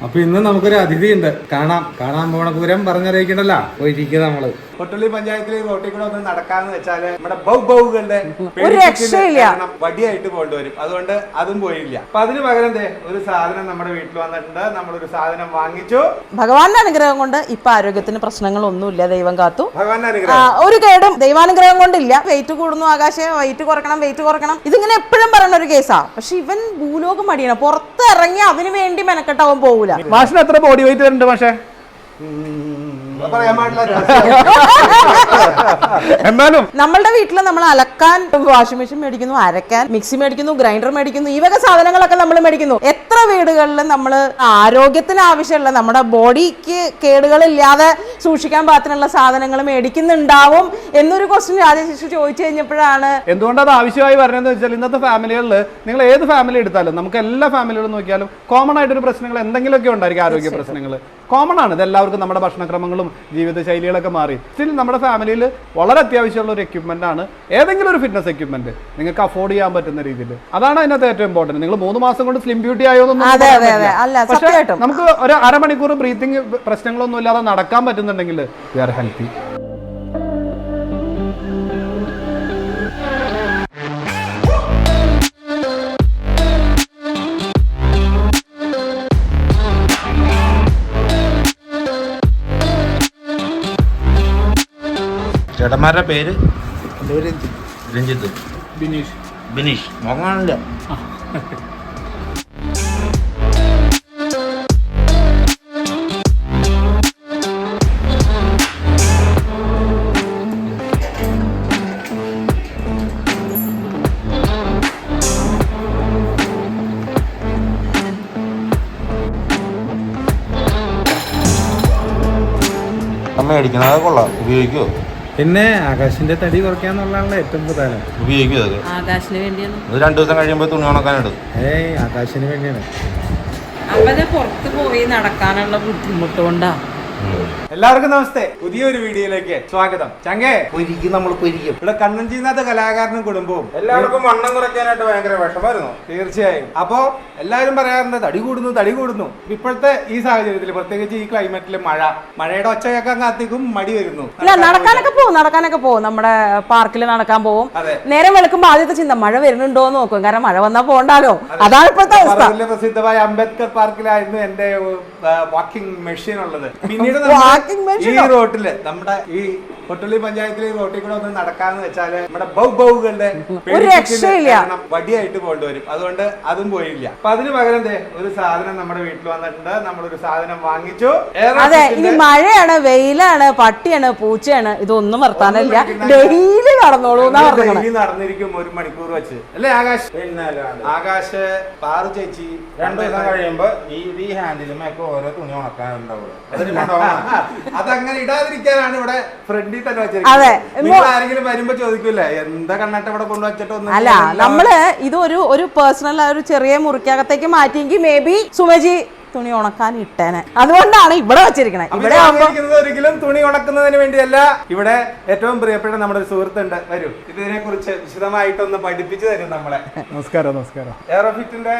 അപ്പൊ ഇന്ന് നമുക്കൊരു അതിഥി ഉണ്ട് കാണാം. കാണാൻ പോണ പൂരം പറഞ്ഞറിയിക്കണ്ടല്ലോ. പോയിരിക്കുക നമ്മൾ. പൊട്ടുള്ളി പഞ്ചായത്തിലെ റോട്ടിൽ കൂടെ ഒന്ന് നടക്കാന്ന് വെച്ചാൽ നമ്മുടെ ബൗ ബൗകളുടെ ഒരു രക്ഷയില്ല. വടിയായിട്ട് കൊണ്ടുവരും. അതുകൊണ്ട് അതും പോയില്ല. അപ്പൊ അതിന് പകരം ദേ ഒരു സാധനം നമ്മുടെ വീട്ടിൽ വന്നിട്ടുണ്ട്. നമ്മളൊരു സാധനം വാങ്ങിച്ചു. ഭഗവാന്റെ അനുഗ്രഹം കൊണ്ട് ഇപ്പൊ ആരോഗ്യത്തിന് പ്രശ്നങ്ങളൊന്നുമില്ല. ദൈവം കാത്തു. ഭഗവാന്റെ ആ, അനുഗ്രഹം ഒരു കേടും ദൈവാനുഗ്രഹം കൊണ്ടില്ല. വെയിറ്റ് കൂടുന്നു ആകാശം. വെയിറ്റ് കുറക്കണം വെയിറ്റ് കുറക്കണം. ഇതിങ്ങനെ എപ്പോഴും പറയുന്ന ഒരു കേസാ പക്ഷെ ഇവൻ ഭൂലോകം മടിയാണ് പുറത്ത് ഇറങ്ങി അതിനു വേണ്ടി മെനക്കെട്ടാവാൻ പോകൂല മാഷിന് എത്ര ബോഡി വെയിറ്റ് വരുന്നുണ്ട് പക്ഷേ എന്നാലും നമ്മളുടെ വീട്ടിൽ നമ്മൾ അലക്കാൻ വാഷിംഗ് മെഷീൻ മേടിക്കുന്നു അരക്കാൻ മിക്സി മേടിക്കുന്നു ഗ്രൈൻഡർ മേടിക്കുന്നു ഈ വക സാധനങ്ങളൊക്കെ നമ്മൾ മേടിക്കുന്നു. എത്ര വീടുകളിൽ നമ്മൾ ആരോഗ്യത്തിന് ആവശ്യമുള്ള നമ്മുടെ ബോഡിക്ക് കേടുകളില്ലാതെ സൂക്ഷിക്കാൻ പാകത്തിനുള്ള സാധനങ്ങൾ മേടിക്കുന്നുണ്ടാവും എന്നൊരു ക്വസ്റ്റ്യൻ രാജശിശു ചോദിച്ചു കഴിഞ്ഞപ്പോഴാണ് എന്തുകൊണ്ടത് അത് ആവശ്യമായി പറഞ്ഞതെന്ന് വെച്ചാൽ ഇന്നത്തെ ഫാമിലികളിൽ നിങ്ങൾ ഏത് ഫാമിലി എടുത്താലും നമുക്ക് എല്ലാ ഫാമിലികളും നോക്കിയാലും കോമൺ ആയിട്ടൊരു പ്രശ്നങ്ങൾ എന്തെങ്കിലുമൊക്കെ ഉണ്ടായിരിക്കും ആരോഗ്യ പ്രശ്നങ്ങൾ കോമൺ ആണ്. ഇത് എല്ലാവർക്കും നമ്മുടെ ഭക്ഷണക്രമങ്ങളും ജീവിതശൈലികളൊക്കെ മാറി. സ്റ്റിൽ നമ്മുടെ ഫാമിലിയിൽ വളരെ അത്യാവശ്യമുള്ള ഒരു എക്യുപ്മെന്റ് ആണ്. ഏതെങ്കിലും ഒരു ഫിറ്റ്നസ് എക്യുപ്മെന്റ് നിങ്ങൾക്ക് അഫോർഡ് ചെയ്യാൻ പറ്റുന്ന രീതിയിൽ. അതാണ് അതിനകത്ത് ഏറ്റവും ഇമ്പോർട്ടന്റ് നിങ്ങൾ മൂന്ന് മാസം കൊണ്ട് സ്ലിം ബ്യൂട്ടി ആയോ എന്നൊന്നും അതെ, അതെ, അതെ. അല്ല, പക്ഷേ നമുക്ക് ഒരു അരമണിക്കൂർ ബ്രീത്തിങ് പ്രശ്നങ്ങളൊന്നും ഇല്ലാതെ നടക്കാൻ പറ്റുന്നുണ്ടെങ്കിൽ വി ആർ ഹെൽത്തി ചേട്ടന്മാരുടെ പേര്? രഞ്ജിത്ത്. ബിനീഷ്. ബിനീഷ്. മോങ്ങാണല്ലോ അമ്മ അടിക്കണം അത് കൊള്ളാം. ഉപയോഗിക്കുമോ പിന്നെ ആകാശിന്റെ തടി കുറയ്ക്കാന്നുള്ളതാണല്ലോ ഏറ്റവും പ്രധാനം. ഉപയോഗിക്കും അത് ആകാശിന് വേണ്ടിയാണ്. അത് രണ്ടു ദിവസം കഴിയുമ്പോൾ തുണി ഉണക്കാനിടും ഏയ് ആകാശിന് വേണ്ടിയാണ്. അവന് പുറത്ത് പോയി നടക്കാനുള്ള ബുദ്ധിമുട്ട് കൊണ്ടാ. എല്ലാവർക്കും നമസ്തേ. പുതിയൊരു വീഡിയോയിലേക്ക് സ്വാഗതം. ചങ്കേ. പൊരിക്കും നമ്മൾ പൊരിക്കും. ഇവിടെ കണ്ണൻ കണ്ണഞ്ചിനാഥ കലാകാരനും കുടുംബവും. എല്ലാവർക്കും വണ്ണം കുറയ്ക്കാനായിട്ട് ഭയങ്കര വിഷമായിരുന്നു തീർച്ചയായും. അപ്പോ എല്ലാവരും പറയാറുണ്ട് തടി കൂടുന്നു തടി കൂടുന്നു. ഇപ്പോഴത്തെ ഈ സാഹചര്യത്തിൽ പ്രത്യേകിച്ച് ഈ ക്ലൈമറ്റിൽ മഴ മഴയുടെ ഒച്ച കേൾക്കാൻ കാത്തിക്കും മടി വരുന്നു. അല്ല നടക്കാനൊക്കെ പോകും നടക്കാനൊക്കെ പോകും. നമ്മുടെ പാർക്കിൽ നടക്കാൻ പോകും. നേരം വെളുക്കുമ്പോ ആദ്യത്തെ ചിന്ത മഴ വരുന്നുണ്ടോ എന്ന് നോക്കും. കാരണം മഴ വന്നാൽ പോകണ്ടാലോ അതാണ് ഇപ്പോഴത്തെ അവസ്ഥ. പ്രസിദ്ധമായ അംബേദ്കർ പാർക്കിലായിരുന്നു എന്റെ വാക്കിംഗ് മെഷീൻ ഉള്ളത്. പിന്നീട് ഈ? റോട്ടിൽ നമ്മുടെ ഈ കൊട്ടുള്ളി പഞ്ചായത്തിലെ ഈ റോട്ടിൽ കൂടെ ഒന്ന് നടക്കാന്ന് വെച്ചാൽ നമ്മുടെ ബൗ ബൗകളുടെ ഒരു രക്ഷയില്ല. വടിയായിട്ട് കൊണ്ടുവരും. അതുകൊണ്ട് അതും പോയില്ല. അപ്പൊ അതിന് പകരം ദേ ഒരു സാധനം നമ്മുടെ വീട്ടിൽ വന്നിട്ടുണ്ട്. നമ്മളൊരു സാധനം വാങ്ങിച്ചു. അതെ ഇനി മഴയാണ് വെയിലാണ് പട്ടിയാണ് പൂച്ചയാണ്. ഇതൊന്നും വർത്താനല്ല. ഡെയിലി നടന്നോളൂ ഡെയിലി നടന്നിരിക്കും ഒരു മണിക്കൂർ വെച്ച്. അല്ലേ ആകാശ്? ആകാശ് പാറു ചേച്ചി രണ്ടു ദിവസം കഴിയുമ്പോ ഈ ഈ ഹാൻഡിലുമൊക്കെ ഓരോ തുണി ഉണക്കാനുണ്ടാവുള്ളൂ. അതങ്ങനെ ഇടാതിരിക്കാനാണ് ഇവിടെ ഫ്രണ്ടിൽ തന്നെ നിങ്ങൾ ആരെങ്കിലും വരുമ്പോ ചോദിക്കൂലേ എന്താ കണ്ണട്ട ഇവിടെ കൊണ്ടുവച്ചിട്ട് ഒന്നും അല്ല നമ്മൾ ഇതൊരു ഒരു പേഴ്സണൽ ഒരു ചെറിയ മുറിക്കകത്തേക്ക് മാറ്റിയെങ്കിൽ മേ ബി സുമജി തുണി ഉണക്കാൻ ഇട്ടേനെ. അതുകൊണ്ടാണ് ഇവിടെ വെച്ചിരിക്കണേ. ഇവിടെ ഒരിക്കലും തുണി ഉണക്കുന്നതിന് വേണ്ടിയല്ല. ഇവിടെ ഏറ്റവും പ്രിയപ്പെട്ട നമ്മുടെ ഒരു സുഹൃത്തുണ്ട് വരൂ. ഇതിനെ കുറിച്ച് വിശദമായിട്ടൊന്ന് പഠിപ്പിച്ചു തരും നമ്മളെ. നമസ്കാരം നമസ്കാരം. എയറോഫിറ്റിന്റെ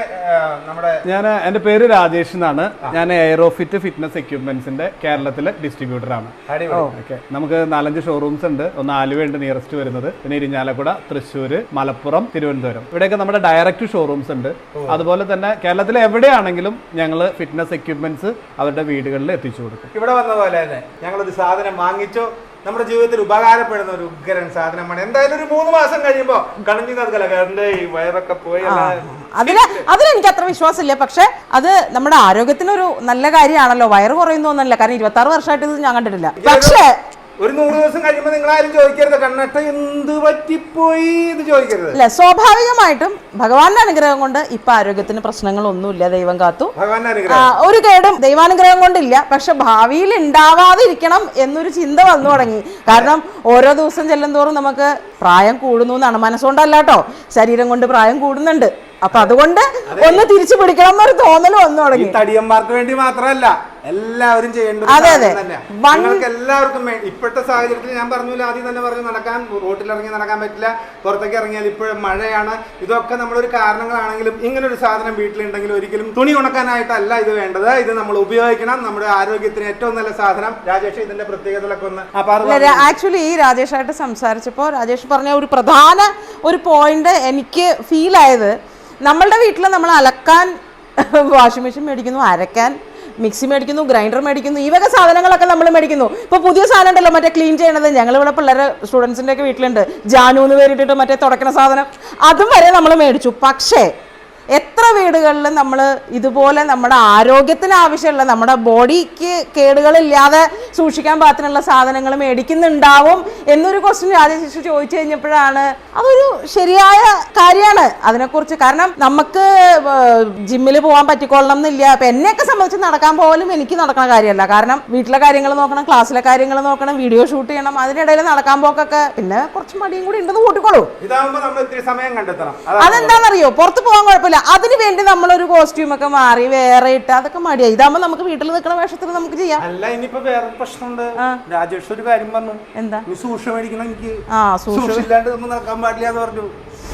നമ്മുടെ ഞാൻ എന്റെ പേര് രാജേഷ് എന്നാണ്. ഞാൻ എയറോഫിറ്റ് ഫിറ്റ്നസ് എക്യുപ്മെന്റ്സിന്റെ കേരളത്തിലെ ഡിസ്ട്രിബ്യൂട്ടർ ആണ്. ഓക്കെ. നമുക്ക് നാലഞ്ച് ഷോറൂംസ് ഉണ്ട്. ഒന്ന് ആലുവയുണ്ട് നിയറസ്റ്റ് വരുന്നത്. പിന്നെ ഇരിഞ്ഞാലക്കുട തൃശ്ശൂർ മലപ്പുറം തിരുവനന്തപുരം. ഇവിടെയൊക്കെ നമ്മുടെ ഡയറക്റ്റ് ഷോറൂംസ് ഉണ്ട്. അതുപോലെ തന്നെ കേരളത്തിൽ എവിടെയാണെങ്കിലും ഞങ്ങൾ ഫിറ്റ്നസ് എക്യുപ്മെന്റ്സ് അവരുടെ വീടുകളിൽ എത്തിച്ചു കൊടുക്കും. ഇവിടെ വന്ന പോലെ തന്നെ ഞങ്ങളൊരു സാധനം വാങ്ങിച്ചു. നമ്മുടെ ജീവിതത്തിൽ ഉപകാരപ്പെടുന്ന ഒരു ഉഗ്രൻ സാധനമാണ്. എന്തായാലും ഒരു മൂന്ന് മാസം കഴിയുമ്പോ കണഞ്ഞു ഈ വയറൊക്കെ പോയി അതിന് അതിലെനിക്ക് അത്ര വിശ്വാസമില്ല. പക്ഷെ അത് നമ്മുടെ ആരോഗ്യത്തിനൊരു നല്ല കാര്യമാണല്ലോ. വയറ് കുറയുന്നു എന്നല്ല. കാരണം ഇരുപത്തി ആറ് വർഷമായിട്ട് ഇത് ഞാൻ കണ്ടിട്ടില്ല. പക്ഷേ ഒരു നൂറ് ദിവസം കഴിയുമ്പോൾ നിങ്ങൾ ആരും ചോദിക്കരുത് കണ്ണട്ട എന്ത് പറ്റിപ്പോയി എന്ന് ചോദിക്കരുത്. അല്ല സ്വാഭാവികമായിട്ടും ഭഗവാന്റെ അനുഗ്രഹം കൊണ്ട് ഇപ്പൊ ആരോഗ്യത്തിന് പ്രശ്നങ്ങളൊന്നുമില്ല ദൈവം കാത്തു. ഭഗവാന്റെ ആ, ഒരു കേടും ദൈവാനുഗ്രഹം കൊണ്ടില്ല പക്ഷെ ഭാവിയിൽ ഉണ്ടാവാതിരിക്കണം എന്നൊരു ചിന്ത വന്നു തുടങ്ങി. കാരണം ഓരോ ദിവസം ചെല്ലും തോറും നമുക്ക് പ്രായം കൂടുന്നു എന്നാണ് മനസ്സുകൊണ്ടല്ലാട്ടോ ശരീരം കൊണ്ട് പ്രായം കൂടുന്നുണ്ട്. അപ്പൊ അതുകൊണ്ട് ഒന്ന് തിരിച്ചു പിടിക്കണം എന്നൊരു തോന്നൽ വന്നു ഈ തുടങ്ങി. തടിയന്മാർക്ക് വേണ്ടി മാത്രമല്ല എല്ലാവരും ചെയ്യേണ്ടത് ഒരു അതെ, അതെ. നിങ്ങൾക്ക് എല്ലാവർക്കും ഇപ്പോഴത്തെ സാഹചര്യത്തിൽ ഞാൻ പറഞ്ഞില്ല ആദ്യം തന്നെ പറഞ്ഞു നടക്കാൻ റോട്ടിൽ ഇറങ്ങി നടക്കാൻ പറ്റില്ല പുറത്തേക്ക് ഇറങ്ങിയാൽ ഇപ്പോഴും മഴയാണ്. ഇതൊക്കെ നമ്മളൊരു കാരണങ്ങളാണെങ്കിലും ഇങ്ങനെ ഒരു സാധനം വീട്ടിലുണ്ടെങ്കിൽ ഒരിക്കലും തുണി ഉണക്കാനായിട്ടല്ല ഇത് വേണ്ടത്. ഇത് നമ്മൾ ഉപയോഗിക്കണം. നമ്മുടെ ആരോഗ്യത്തിന് ഏറ്റവും നല്ല സാധനം. രാജേഷ് ഇതിന്റെ പ്രത്യേകതകളൊക്കെ ഒന്ന് ആക്ച്വലി ഈ രാജേഷായിട്ട് സംസാരിച്ചപ്പോൾ രാജേഷ് പറഞ്ഞ ഒരു പ്രധാന ഒരു പോയിന്റ് എനിക്ക് ഫീൽ ആയത് നമ്മളുടെ വീട്ടിൽ നമ്മൾ അലക്കാൻ വാഷിംഗ് മെഷീൻ മേടിക്കുന്നു അരക്കാൻ മിക്സി മേടിക്കുന്നു ഗ്രൈൻഡർ മേടിക്കുന്നു ഈ വക സാധനങ്ങളൊക്കെ നമ്മൾ മേടിക്കുന്നു. ഇപ്പൊ പുതിയ സാധനം ഉണ്ടല്ലോ മറ്റേ ക്ലീൻ ചെയ്യണത്. ഞങ്ങൾ ഇവിടെ പിള്ളേരെ സ്റ്റുഡൻസിന്റെ ഒക്കെ വീട്ടിലുണ്ട്. ജാനു എന്ന് പേരിട്ടിട്ട് മറ്റേ തുടക്കണ സാധനം. അതും വരെ നമ്മൾ മേടിച്ചു. പക്ഷേ എത്ര വീടുകളിൽ നമ്മൾ ഇതുപോലെ നമ്മുടെ ആരോഗ്യത്തിന് ആവശ്യമുള്ള നമ്മുടെ ബോഡിക്ക് കേടുകളില്ലാതെ സൂക്ഷിക്കാൻ പാകത്തിനുള്ള സാധനങ്ങൾ മേടിക്കുന്നുണ്ടാവും എന്നൊരു ക്വസ്റ്റ്യൻ രാജശേഷി ചോദിച്ചു കഴിഞ്ഞപ്പോഴാണ് അതൊരു ശരിയായ കാര്യമാണ് അതിനെക്കുറിച്ച്. കാരണം നമുക്ക് ജിമ്മിൽ പോകാൻ പറ്റിക്കൊള്ളണം എന്നില്ല. അപ്പം എന്നെയൊക്കെ സംബന്ധിച്ച് നടക്കാൻ പോലും എനിക്ക് നടക്കുന്ന കാര്യമല്ല. കാരണം വീട്ടിലെ കാര്യങ്ങൾ നോക്കണം ക്ലാസ്സിലെ കാര്യങ്ങൾ നോക്കണം വീഡിയോ ഷൂട്ട് ചെയ്യണം അതിനിടയിൽ നടക്കാൻ പോക്കൊക്കെ പിന്നെ കുറച്ച് മടിയും കൂടി ഉണ്ടെന്ന് കൂട്ടിക്കോളൂ. അതെന്താണെന്നറിയോ? പുറത്ത് പോകാൻ കുഴപ്പമില്ല. അതിന് വേണ്ടി നമ്മൾ ഒരു കോസ്റ്റ്യൂം ഒക്കെ മാറി വേറെ ഇട്ട് അതൊക്കെ മടിയായി ഇതാകുമ്പോ നമുക്ക് വീട്ടിൽ നിൽക്കുന്ന വേഷത്തിൽ നമുക്ക് ചെയ്യാം. അല്ല ഇനിയിപ്പോ വേറെ പ്രശ്നമുണ്ട്. രാജേഷ് ഒരു കാര്യം പറഞ്ഞു. എന്താ? നീ സൂക്ഷ്മ മേടിക്കണം എനിക്ക്. ആ സൂക്ഷ്മ സൂക്ഷില്ലാണ്ട് ഒന്നും നടക്കാൻ പാടില്ല എന്ന് പറഞ്ഞു.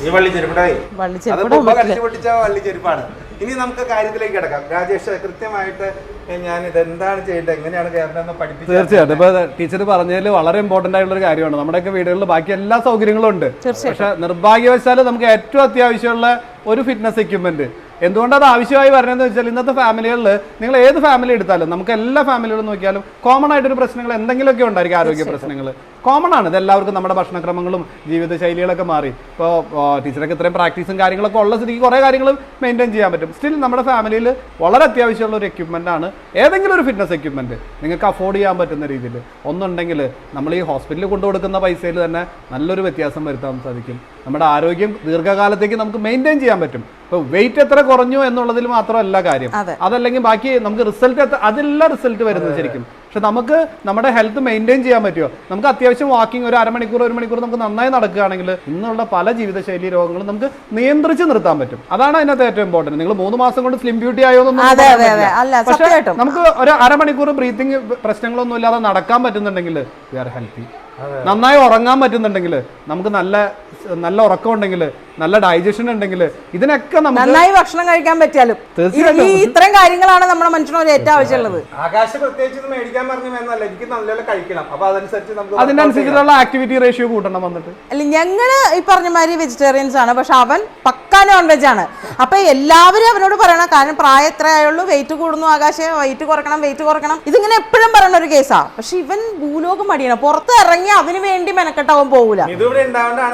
ഈ വള്ളി ചെരുപ്പടായി വള്ളിച്ചെരുപ്പ് അത് ഇടാൻ മുമ്പ് പറ്റില്ല. കടിച്ചു പൊട്ടിച്ച വള്ളി ചെരുപ്പാണ്. ഇനി നമുക്ക് കാര്യത്തിലേക്ക് കിടക്കാം. രാജേഷ് കൃത്യമായിട്ട് ഞാൻ ഇത് എന്താണ് ചെയ്യേണ്ടത്? എങ്ങനെയാണ് കയറേണ്ടതെന്ന് പഠിപ്പിച്ചു തീർച്ചയായിട്ടും. ഇപ്പൊ ടീച്ചർ പറഞ്ഞതിൽ വളരെ ഇമ്പോർട്ടന്റ് ആയിട്ടുള്ള ഒരു കാര്യമാണ്. നമ്മുടെയൊക്കെ വീടുകളിൽ ബാക്കി എല്ലാ സൗകര്യങ്ങളും ഉണ്ട്. പക്ഷെ നിർഭാഗ്യവശാൽ നമുക്ക് ഏറ്റവും അത്യാവശ്യമുള്ള ഒരു ഫിറ്റ്നസ് എക്യുപ്മെന്റ് എന്തുകൊണ്ട് അത് ആവശ്യമായി വരണമെന്ന് വെച്ചാൽ ഇന്നത്തെ ഫാമിലികളിൽ നിങ്ങൾ ഏത് ഫാമിലി എടുത്താലും നമുക്ക് എല്ലാ ഫാമിലികളും നോക്കിയാലും കോമൺ ആയിട്ടൊരു പ്രശ്നങ്ങൾ എന്തെങ്കിലുമൊക്കെ ഉണ്ടായിരിക്കും ആരോഗ്യ പ്രശ്നങ്ങൾ കോമൺ ആണ്. ഇതെല്ലാവർക്കും നമ്മുടെ ഭക്ഷണക്രമങ്ങളും ജീവിതശൈലികളൊക്കെ മാറി. ഇപ്പോൾ ടീച്ചറൊക്കെ ഇത്രയും പ്രാക്ടീസും കാര്യങ്ങളൊക്കെ ഉള്ള സ്ഥിതിക്ക് കുറേ കാര്യങ്ങൾ മെയിന്റെയിൻ ചെയ്യാൻ പറ്റും. സ്റ്റിൽ നമ്മുടെ ഫാമിലിയിൽ വളരെ അത്യാവശ്യമുള്ള ഒരു എക്യുപ്മെന്റ് ആണ് ഏതെങ്കിലും ഒരു ഫിറ്റ്നസ് എക്യുപ്മെന്റ് നിങ്ങൾക്ക് അഫോർഡ് ചെയ്യാൻ പറ്റുന്ന രീതിയിൽ ഒന്നുണ്ടെങ്കിൽ നമ്മൾ ഈ ഹോസ്പിറ്റലിൽ കൊണ്ടു കൊടുക്കുന്ന പൈസയിൽ തന്നെ നല്ലൊരു വ്യത്യാസം വരുത്താൻ സാധിക്കും. നമ്മുടെ ആരോഗ്യം ദീർഘകാലത്തേക്ക് നമുക്ക് മെയിന്റെയിൻ ചെയ്യാൻ പറ്റും. ഇപ്പോൾ വെയിറ്റ് എത്ര കുറഞ്ഞു എന്നുള്ളതിൽ മാത്രമല്ല കാര്യം. അതല്ലെങ്കിൽ ബാക്കി നമുക്ക് റിസൾട്ട് അതെല്ലാം റിസൾട്ട് വരുന്നത് ശരിക്കും. പക്ഷെ നമുക്ക് നമ്മുടെ ഹെൽത്ത് മെയിന്റെയിൻ ചെയ്യാൻ പറ്റുമോ? നമുക്ക് അത്യാവശ്യം വാക്കിംഗ് ഒരു അരമണിക്കൂർ ഒരു മണിക്കൂർ നമുക്ക് നന്നായി നടക്കുകയാണെങ്കിൽ ഇന്നുള്ള പല ജീവിതശൈലി രോഗങ്ങളും നമുക്ക് നിയന്ത്രിച്ച് നിർത്താൻ പറ്റും. അതാണ് അതിനകത്ത് ഏറ്റവും ഇമ്പോർട്ടന്റ് നിങ്ങൾ മൂന്ന് മാസം കൊണ്ട് സ്ലിം ബ്യൂട്ടി ആയോ പക്ഷേ നമുക്ക് ഒരു അരമണിക്കൂർ ബ്രീത്തിങ് പ്രശ്നങ്ങളൊന്നും ഇല്ലാതെ നടക്കാൻ പറ്റുന്നുണ്ടെങ്കിൽ വി ആർ ഹെൽത്തി നന്നായി ഉറങ്ങാൻ പറ്റുന്നുണ്ടെങ്കിൽ നമുക്ക് നല്ല നല്ല ഉറക്കം ഉണ്ടെങ്കിൽ നല്ല ഡൈജഷൻ ഉണ്ടെങ്കിൽ ഇതിനൊക്കെ നമുക്ക് നന്നായി ഭക്ഷണം കഴിക്കാൻ പറ്റിയാലും. ഈ ഇത്രയും കാര്യങ്ങളാണ് നമ്മുടെ മനുഷ്യനോട് ഏറ്റവും ആവശ്യമുള്ളത്. ആകാശ പ്രത്യേകിച്ച് മേടിക്കാൻ പറഞ്ഞു എന്നല്ല എനിക്ക് നല്ലപോലെ കഴിക്കണം. അപ്പൊ അതനുസരിച്ച് നമുക്ക് അതിനനുസരിച്ചുള്ള ആക്ടിവിറ്റി റേഷ്യോ കൂട്ടണം വന്നിട്ട്. അല്ല ഞങ്ങൾ ഈ പറഞ്ഞ മാതിരി വെജിറ്റേറിയൻസ് ആണ്. പക്ഷെ അവൻ പക്കാ നോൺ വെജ് ആണ്. അപ്പൊ എല്ലാവരും അവനോട് പറയണം. കാരണം പ്രായം എത്ര ആയുള്ളൂ വെയിറ്റ് കൂടുന്നു ആകാശ. വെയിറ്റ് കുറക്കണം വെയിറ്റ് കുറക്കണം. ഇതിങ്ങനെ എപ്പോഴും പറയുന്ന ഒരു കേസാ പക്ഷെ ഇവൻ ഭൂലോകം മടിയാണ്. പുറത്ത് ഇറങ്ങി അവന് വേണ്ടി മെനക്കെട്ടാവാൻ പോകൂല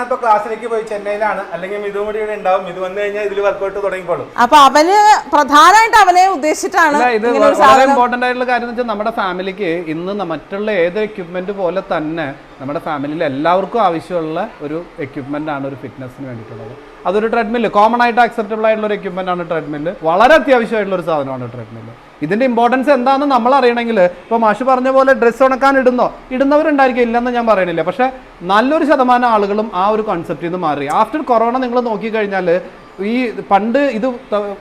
ഇപ്പൊ ക്ലാസ്സിലേക്ക് പോയി ചെന്നൈയിലാണ്. അല്ലെങ്കിൽ കൂടി ഇവിടെ ഉണ്ടാവും. ഇത് വന്നു കഴിഞ്ഞാൽ ഇതിൽ വർക്കൗട്ട് തുടങ്ങിക്കോളും. അപ്പൊ അവന് പ്രധാനമായിട്ട് അവനെ ഉദ്ദേശിച്ചിട്ടാണ് ഇത് ഒരു വളരെ ഇമ്പോർട്ടന്റ് ആയിട്ടുള്ള കാര്യം എന്ന് വെച്ചാൽ നമ്മുടെ ഫാമിലിക്ക് ഇന്ന് മറ്റുള്ള ഏത് എക്യുപ്മെന്റ് പോലെ തന്നെ നമ്മുടെ ഫാമിലിയിൽ എല്ലാവർക്കും ആവശ്യമുള്ള ഒരു എക്യുപ്മെന്റ് ആണ് ഒരു ഫിറ്റ്നസിന് വേണ്ടിയിട്ടുള്ളത്. അതൊരു ട്രെഡ്മില്ല് കോമൺ ആയിട്ട് അക്സെപ്റ്റബിൾ ആയിട്ടുള്ള ഒരു എക്യുപ്മെന്റ് ആണ് ട്രെഡ്മില്ല് വളരെ അത്യാവശ്യമായിട്ടുള്ള ഒരു സാധനമാണ് ട്രെഡ്മില്ല് ഇതിന്റെ ഇമ്പോർട്ടൻസ് എന്താണെന്ന് നമ്മൾ അറിയണമെങ്കിൽ ഇപ്പോൾ മാഷ് പറഞ്ഞ പോലെ ഡ്രസ്സ് ഉണക്കാൻ ഇടുന്നോ? ഇടുന്നവരുണ്ടായിരിക്കും. ഇല്ലെന്ന് ഞാൻ പറയണില്ല. പക്ഷെ നല്ലൊരു ശതമാനം ആളുകളും ആ ഒരു കോൺസെപ്റ്റിൽ നിന്ന് മാറി. ആഫ്റ്റർ കൊറോണ നിങ്ങൾ നോക്കിക്കഴിഞ്ഞാൽ ഈ പണ്ട് ഇത്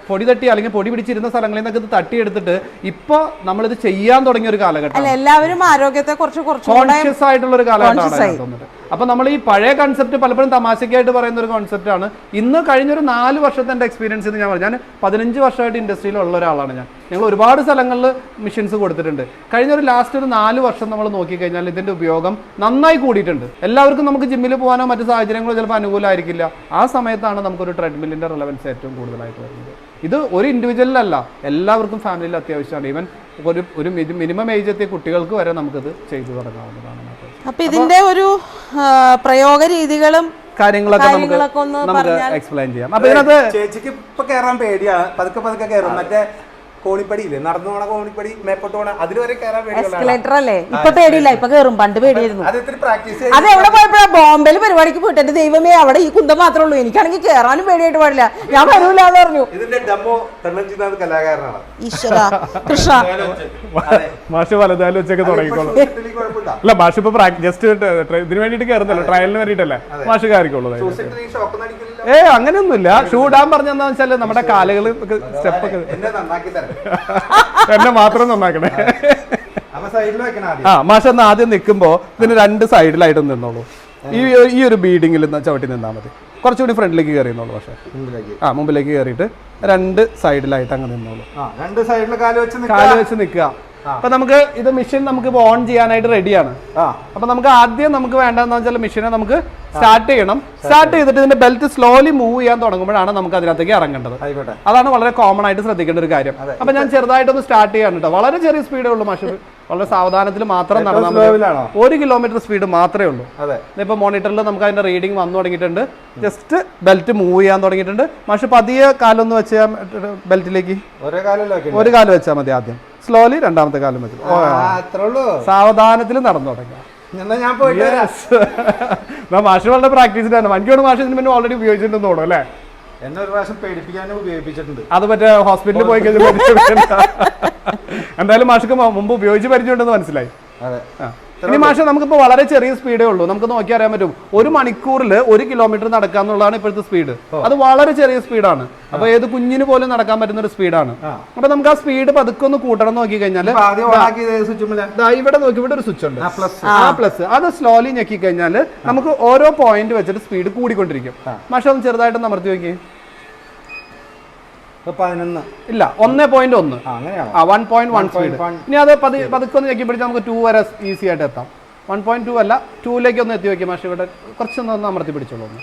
പൊടി തട്ടി അല്ലെങ്കിൽ പൊടി പിടിച്ചിരുന്ന സ്ഥലങ്ങളിൽ നിന്നൊക്കെ ഇത് തട്ടിയെടുത്തിട്ട് ഇപ്പൊ നമ്മളിത് ചെയ്യാൻ തുടങ്ങിയ ഒരു കാലഘട്ടം എല്ലാവരും ആരോഗ്യത്തെ കുറച്ച് കോൺഷ്യസ് ആയിട്ടുള്ള ഒരു കാലഘട്ടമാണ് conscious ആയി. അതിനകത്ത് വന്നിട്ട്. അപ്പൊ നമ്മൾ ഈ പഴയ കൺസെപ്റ്റ് പലപ്പോഴും തമാശയ്ക്കായിട്ട് പറയുന്ന ഒരു കോൺസെപ്റ്റ് ആണ്. ഇന്ന് കഴിഞ്ഞൊരു നാല് വർഷത്തെ എന്റെ എക്സ്പീരിയൻസ് എന്ന് ഞാൻ പറഞ്ഞു. ഞാൻ പതിനഞ്ച് വർഷമായിട്ട് ഇൻഡസ്ട്രിയിലുള്ള ഒരാളാണ് ഞാൻ. ഞങ്ങൾ ഒരുപാട് സ്ഥലങ്ങളിൽ മിഷൻസ് കൊടുത്തിട്ടുണ്ട്. കഴിഞ്ഞ ഒരു ലാസ്റ്റ് ഒരു നാല് വർഷം നമ്മൾ നോക്കിക്കഴിഞ്ഞാൽ ഇതിന്റെ ഉപയോഗം നന്നായി കൂടിയിട്ടുണ്ട്. എല്ലാവർക്കും നമുക്ക് ജിമ്മിൽ പോകാനോ മറ്റു സാഹചര്യങ്ങളോ ചിലപ്പോൾ അനുകൂലമായിരിക്കില്ല. ആ സമയത്താണ് നമുക്കൊരു ട്രെഡ്മില്ലിന്റെ റിലവൻസ് ഏറ്റവും കൂടുതലായിട്ട് വരുന്നത്. ഇത് ഒരു ഇൻഡിവിജ്വലിലല്ല എല്ലാവർക്കും ഫാമിലിയിൽ അത്യാവശ്യമാണ്. ഈവൻ ഒരു ഒരു മിനിമം ഏജ് എത്തിയ കുട്ടികൾക്ക് വരെ നമുക്കിത് ചെയ്തു തുടങ്ങാവുന്നതാണ്. അപ്പൊ ഇതിന്റെ ഒരു പ്രയോഗ രീതികളും കാര്യങ്ങളൊക്കെ നമുക്ക് നമുക്ക് എക്സ്പ്ലെയിൻ ചെയ്യാം. അപ്പൊ ഇതിനകത്ത് ചേച്ചിക്ക് ഇപ്പൊ കേറാൻ പേടിയാണ് പതുക്കെ പതുക്കെ കേറും. മറ്റേ കോണിപ്പടി ഇല്ലേ നടന്നു പോണ കോണിപ്പടി മേപ്പോട്ട് പോണ അതിൽ വരെ കയറാൻ എസ്കലേറ്റർ അല്ലേ? ഇപ്പൊ പേടിയില്ല ഇപ്പൊ കേറും പണ്ട് പേടിയായിരുന്നു. അത് ഇത്തിരി പ്രാക്ടീസ് അത് എവിടെ പോയപ്പോഴാ? ബോംബെയിൽ പരിപാടിക്ക് പോയിട്ട് എന്റെ ദൈവമേ അവിടെ ഈ കുന്തം മാത്രമേ ഉള്ളൂ. എനിക്കാണെങ്കിൽ കേറാനും പേടിയായിട്ട് പാടില്ല. ഞാൻ വരൂല എന്ന് പറഞ്ഞു. ഇതിന്റെ ഡെമോ തെള്ളഞ്ചിനാഥ് കലാകാരനാണ്. ഈശ്വര കൃഷ്ണ. മാഷ് വലുതായാലും ഉച്ചയ്ക്ക് തുടങ്ങിക്കോളൂ. അല്ല മാഷ് ഇപ്പൊ ജസ്റ്റ് ഇതിന് വേണ്ടിട്ട് കയറുന്നല്ലോ ട്രയലിന് വേണ്ടിട്ടല്ലേ മാഷ് കയറിക്കോളൂ ഷോക്ക് ഇടാമല്ലോ ഏ അങ്ങനെയൊന്നുമില്ല. ഷൂ ഇടാൻ പറഞ്ഞെന്താ വെച്ചാൽ നമ്മുടെ കാലുകൾ സ്റ്റെപ്പ് ഒക്കെ എന്നെ മാത്രം നന്നാക്കണേ. ആ മാഷ എന്നാ ആദ്യം നിൽക്കുമ്പോ ഇതിന് രണ്ട് സൈഡിലായിട്ട് നിന്നോളൂ. ഈ ഈ ഒരു ബീഡിങ്ങിൽ ചവിട്ടി നിന്നാൽ മതി. കുറച്ചുകൂടി ഫ്രണ്ടിലേക്ക് കയറി നിന്നോളൂ പക്ഷേ ആ മുമ്പിലേക്ക് കയറിയിട്ട് രണ്ട് സൈഡിലായിട്ട് അങ്ങ് നിന്നോളൂ. രണ്ട് സൈഡിൽ കാൽ വെച്ച് കാൽ വെച്ച് നിൽക്കുക. അപ്പൊ നമുക്ക് ഇത് മെഷീൻ നമുക്ക് ഓൺ ചെയ്യാനായിട്ട് റെഡിയാണ് അപ്പൊ നമുക്ക് ആദ്യം നമുക്ക് വേണ്ടതെന്ന് വെച്ചാൽ മെഷീനെ നമുക്ക് സ്റ്റാർട്ട് ചെയ്യണം. സ്റ്റാർട്ട് ചെയ്തിട്ട് ഇതിന്റെ ബെൽറ്റ് സ്ലോലി മൂവ് ചെയ്യാൻ തുടങ്ങുമ്പോഴാണ് നമുക്ക് അതിനകത്തേക്ക് ഇറങ്ങേണ്ടത്. അതാണ് വളരെ കോമൺ ആയിട്ട് ശ്രദ്ധിക്കേണ്ട ഒരു കാര്യം. അപ്പൊ ഞാൻ ചെറുതായിട്ടൊന്ന് സ്റ്റാർട്ട് ചെയ്യാൻ കേട്ടോ. വളരെ ചെറിയ സ്പീഡേ ഉള്ളൂ മഷീൻ വളരെ സാവധാനത്തിൽ മാത്രം നടന്നാൽ ഒരു കിലോമീറ്റർ സ്പീഡ് മാത്രമേ ഉള്ളൂ. ഇപ്പൊ മോണിറ്ററിൽ നമുക്ക് അതിന്റെ റീഡിംഗ് വന്നു തുടങ്ങിയിട്ടുണ്ട്. ജസ്റ്റ് ബെൽറ്റ് മൂവ് ചെയ്യാൻ തുടങ്ങിയിട്ടുണ്ട്. മാഷ് പതിയെ കാലൊന്ന് വെച്ച് ബെൽറ്റിലേക്ക് ഒരു കാലം വെച്ചാൽ മതി ആദ്യം. സ്ലോലി രണ്ടാമത്തെ കാലം വെച്ചു. സാവധാനത്തിൽ നടന്നു തുടങ്ങി ഞാൻ. മാഷ് വളരെ പ്രാക്ടീസിലാണ് എനിക്കോട് മാഷ് ഇതിന് മുന്നേ ഓൾറെഡി ഉപയോഗിച്ചിട്ടുണ്ടെന്ന് തോന്നുന്നു അല്ലേ? എന്നെ ഒരു പ്രാവശ്യം പേടിപ്പിക്കാനും ഉപയോഗിപ്പിച്ചിട്ടുണ്ട്. അത് മറ്റേ ഹോസ്പിറ്റലിൽ പോയി കഴിഞ്ഞാൽ എന്തായാലും മാഷക്ക് മുമ്പ് ഉപയോഗിച്ച് പരിചയമുണ്ടെന്ന് മനസ്സിലായി. അതെ. ഇനി മാഷെ നമുക്കിപ്പോ വളരെ ചെറിയ സ്പീഡേ ഉള്ളൂ. നമുക്ക് നോക്കി അറിയാൻ പറ്റും. ഒരു മണിക്കൂറിൽ ഒരു കിലോമീറ്റർ നടക്കാന്നുള്ളതാണ് ഇപ്പോഴത്തെ സ്പീഡ് അത് വളരെ ചെറിയ സ്പീഡാണ് അപ്പൊ ഏത് കുഞ്ഞിന് പോലും നടക്കാൻ പറ്റുന്ന ഒരു സ്പീഡാണ് അപ്പൊ നമുക്ക് ആ സ്പീഡ് പതുക്കെ ഒന്ന് കൂട്ടണം നോക്കി കഴിഞ്ഞാൽ ഇവിടെ നോക്കി ഇവിടെ ഒരു സ്വിച്ച് ഉണ്ട്. ആ പ്ലസ് അത് സ്ലോലി ഞെക്കി കഴിഞ്ഞാൽ നമുക്ക് ഓരോ പോയിന്റ് വെച്ചിട്ട് സ്പീഡ് കൂടിക്കൊണ്ടിരിക്കും. മാഷെ ഒന്ന് ചെറുതായിട്ട് നമർത്തി നോക്കി പതിനൊന്ന്. ഇല്ല ഒന്നേ പോയിന്റ് ഒന്ന്. ആ അങ്ങനെയാണോ? ആ വൺ പോയിന്റ് വൺ സ്പീഡ് ഇനി അത് പതി പതുക്കെ ഒന്ന് ഞെക്കി പിടിച്ചാൽ നമുക്ക് ടു വരെ ഈസി ആയിട്ട് എത്താം. വൺ പോയിന്റ് ടു അല്ല ടൂലേക്ക് ഒന്ന് എത്തി വെക്കും പക്ഷേ ഇവിടെ കുറച്ചൊന്ന് ഒന്ന് അമർത്തി പിടിച്ചോളൂ ഒന്ന്.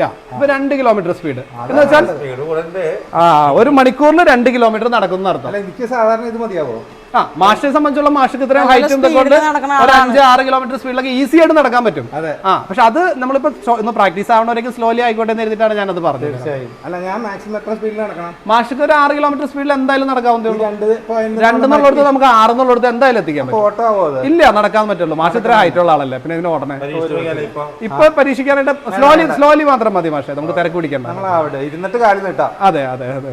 യാ ഇപ്പൊ രണ്ട് കിലോമീറ്റർ സ്പീഡ് എന്ന് വെച്ചാൽ ആ ഒരു മണിക്കൂറിൽ രണ്ട് കിലോമീറ്റർ നടക്കുന്ന അർത്ഥം എനിക്ക് സാധാരണ ഇത് മതിയാവോ? ആ മാഷിനെ സംബന്ധിച്ചുള്ള മാഷിക്ക് ഇത്രയും ഹൈറ്റ് കൊണ്ട് ഒരു. അഞ്ച് ആറ് കിലോമീറ്റർ സ്പീഡിലൊക്കെ ഈസി ആയിട്ട് നടക്കാൻ പറ്റും. അതെ. ആ പക്ഷെ അത് നമ്മളിപ്പോ ഒന്ന് പ്രാക്ടീസ് ആവണവരേക്കും സ്ലോലി ആയിക്കോട്ടെ എന്ന് എഴുതിയിട്ടാണ് ഞാനത് പറഞ്ഞത്. അല്ല ഞാൻ മാക്സിമം എത്ര സ്പീഡിൽ നടക്കണം? മാഷിക്ക് ഒരു ആറ് കിലോമീറ്റർ സ്പീഡിൽ എന്തായാലും നടക്കാവുന്നേ ഉള്ളൂ. രണ്ടെന്നുള്ളടത്ത് നമുക്ക് ആറെന്നുള്ളടത്ത് എന്തായാലും എത്തിക്കാൻ പറ്റും. ഇല്ല നടക്കാൻ പറ്റുള്ളൂ. മാഷ് ഇത്ര ഹൈറ്റ് ഉള്ള ആളല്ലേ? പിന്നെ ഇതിന് ഓടണേ. ഇപ്പൊ. ഇപ്പൊ പരീക്ഷിക്കാനായിട്ട് സ്ലോലി സ്ലോലി മാത്രം മതി മാഷെ. നമുക്ക് തിരക്ക് പിടിക്കണ്ട. ഇരുന്നിട്ട് അതെ അതെ അതെ.